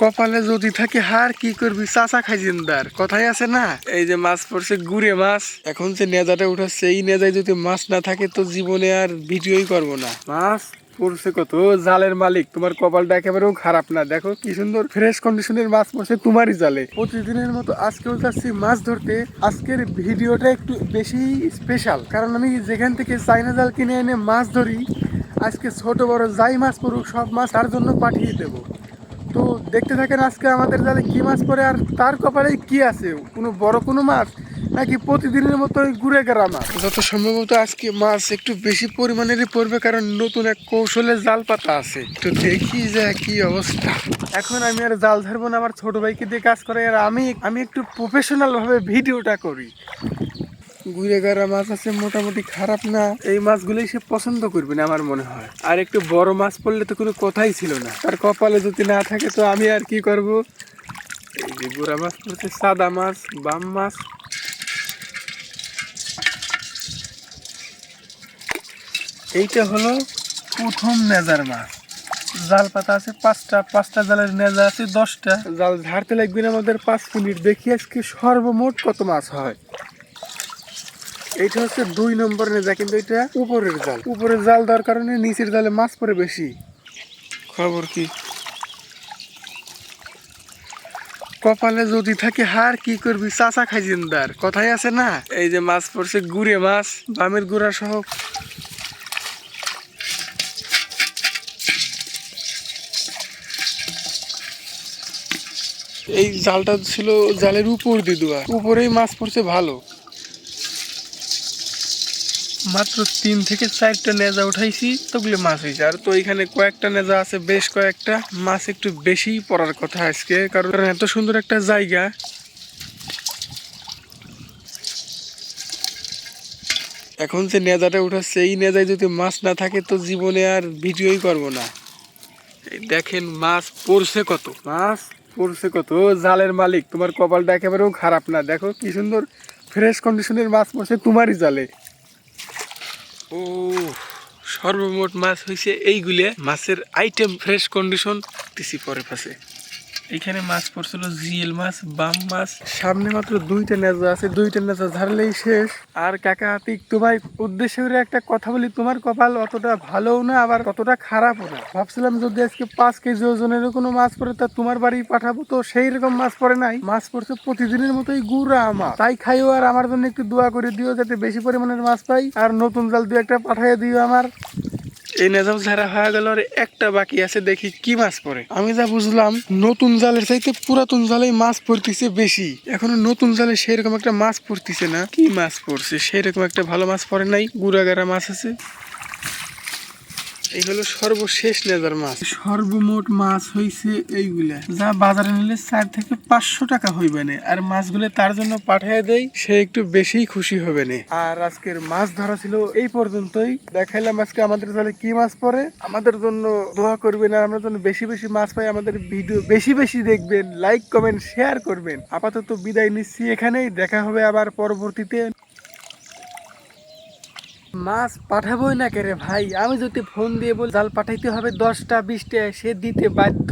কপালে যদি থাকে হার কি করবি? চাচা খাইজিনদার কথাই আছে না? এই যে মাছ পড়ছে গুড়ে মাছ। এখন যে নেজাটা উঠাচ্ছে এই নেজায় যদি মাছ না থাকে তো জীবনে আর ভিডিওই করব না। মাছ পড়ছে কত? জালের মালিক তোমার কপালটা একেবারেও খারাপ না। দেখো কি সুন্দর ফ্রেশ কন্ডিশনের মাছ পড়ছে তোমারই জালে। প্রতিদিনের মতো আজকেও যাচ্ছি মাছ ধরতে। আজকের ভিডিওটা একটু বেশি স্পেশাল কারণ আমি যেখান থেকে চাইনা জাল কিনে এনে মাছ ধরি আজকে ছোট বড় যাই মাছ পড়ুক সব মাছ তার জন্য পাঠিয়ে দেবো। তো দেখতে থাকেন আজকে আমাদের জালে কি মাছ পড়ে আর তার কপালে কি আছে? কোনো বড় কোনো মাছ নাকি প্রতিদিনের মতো ঘুরে গেরা মাছ? যত সম্ভবত আজকে মাছ একটু বেশি পরিমাণেরই পড়বে কারণ নতুন এক কৌশলের জাল পাতা আছে। তো দেখি যে কি অবস্থা। এখন আমি আর জাল ধরবো না আমার ছোট ভাইকে দিয়ে কাজ করে আর আমি আমি একটু প্রফেশনাল ভাবে ভিডিওটা করি। ঘুরে গেরা মাছ আছে, মোটামুটি খারাপ না। এই মাছগুলোই সে পছন্দ করবে না আমার মনে হয়। আর একটু বড় মাছ পড়লে তো কোনো কথাই ছিল না। তার কপালে যদি না থাকে তো আমি আর কি করব? এই যে গুড়া মাছ পড়ছে, সাদা মাছ, বাম মাছ। এইটা হলো প্রথম নেজার মাছ। জাল পাতা আছে পাঁচটা পাঁচটা জালের নেজা আছে দশটা। জাল ঝাড়তে লাগবে আমাদের পাঁচ মিনিট। দেখি আজকে সর্বমোট কত মাছ হয়। এইটা হচ্ছে দুই নম্বর নেজা কিন্তু এটা উপরের জাল। উপরের জাল দেওয়ার কারণে নিচের জালে মাছ পড়ে বেশি। খবর কি? কপালে যদি থাকে হার, কি করবি? চাচা খাইজিনদার কথাই আছে না? এই যে মাছ পড়ছে, গুড়ে মাছ, বামের গুড়া সহ। এই জালটা ছিল জালের উপর দিয়ে দেওয়া। উপরেই মাছ পড়ছে ভালো। মাত্র তিন থেকে চারটা নেজা উঠাইছি তোগুলো মাছ হয়েছে আর তো এখানে কয়েকটা নেজা আছে, বেশ কয়েকটা। মাছ একটু বেশি পড়ার কথা আজকে, কারণ এত সুন্দর একটা জায়গা। এখন যে নেজাটা উঠাচ্ছে, এই নেজায় যদি মাছ না থাকে, তো জীবনে আর ভিডিওই করব না। দেখেন, মাছ পড়ছে কত? মাছ পড়ছে কত? জালের মালিক, তোমার কপালটা একেবারেও খারাপ না। দেখো কি সুন্দর ফ্রেশ কন্ডিশনের মাছ পড়ছে তোমারই জালে। ও সর্বমোট মাছ হয়েছে এইগুলে। মাছের আইটেম ফ্রেশ কন্ডিশন দিছি পরে পাশে। এইখানে মাছ পড়ছিল, জিএল মাছ, বাম মাছ। সামনে মাত্র দুইটা নেজা আছে, দুইটা নেজা ঝাড়লেই শেষ। আর কাকা, আতিক, তোমার করে একটা কথা বলি, তোমার কপাল অতটা ভালোও না, আবার ততটা খারাপও না। ভাবছিলাম যদি আজকে পাঁচ কেজি ওজনের কোনো মাছ পড়ে, তা তোমার বাড়ি পাঠাবো, তো সেই রকম মাছ পড়ে নাই। মাছ পড়ছে প্রতিদিনের মতোই গুড়া আমার তাই খাইও আর আমার জন্য একটু দোয়া করে দিও, যাতে বেশি পরিমাণের মাছ পাই, আর নতুন জাল দু একটা পাঠিয়ে দিও আমার। এই নেজাম ছাড়া হয়ে গেল একটা বাকি আছে, দেখি কি মাছ পড়ে। আমি যা বুঝলাম, নতুন জালের চাইতে পুরাতন জালে মাছ পড়তেছে বেশি। এখনও নতুন জালে সেরকম একটা মাছ পড়তেছে না। কি মাছ পড়ছে? সেরকম একটা ভালো মাছ পড়ে নাই। গুড়াগাড়া মাছ আছে। এই হলো সর্বশেষ নেজার মাছ। সর্বমোট মাছ হইছে এইগুলা। যা বাজারে নিলে চার থেকে পাঁচশো টাকা হইবে না। আর মাছগুলো তার জন্য পাঠিয়ে দেই, সে একটু বেশি খুশি হবে না। আর আজকের মাছ ধরা ছিল এই পর্যন্তই। দেখাইলাম আজকে আমাদের তাহলে কি মাছ পড়ে। আমাদের জন্য দোয়া করবেন আর আমরা যেন বেশি বেশি মাছ পাই। আমাদের ভিডিও বেশি বেশি দেখবেন, লাইক, কমেন্ট, শেয়ার করবেন। আপাতত বিদায় নিচ্ছি এখানেই। দেখা হবে আবার পরবর্তীতে। মাছ পাঠাবোই না কে রে ভাই? আমি যদি ফোন দিয়ে বল, জাল পাঠাইতে হবে দশটা, বিশটা, সে দিতে বাধ্য।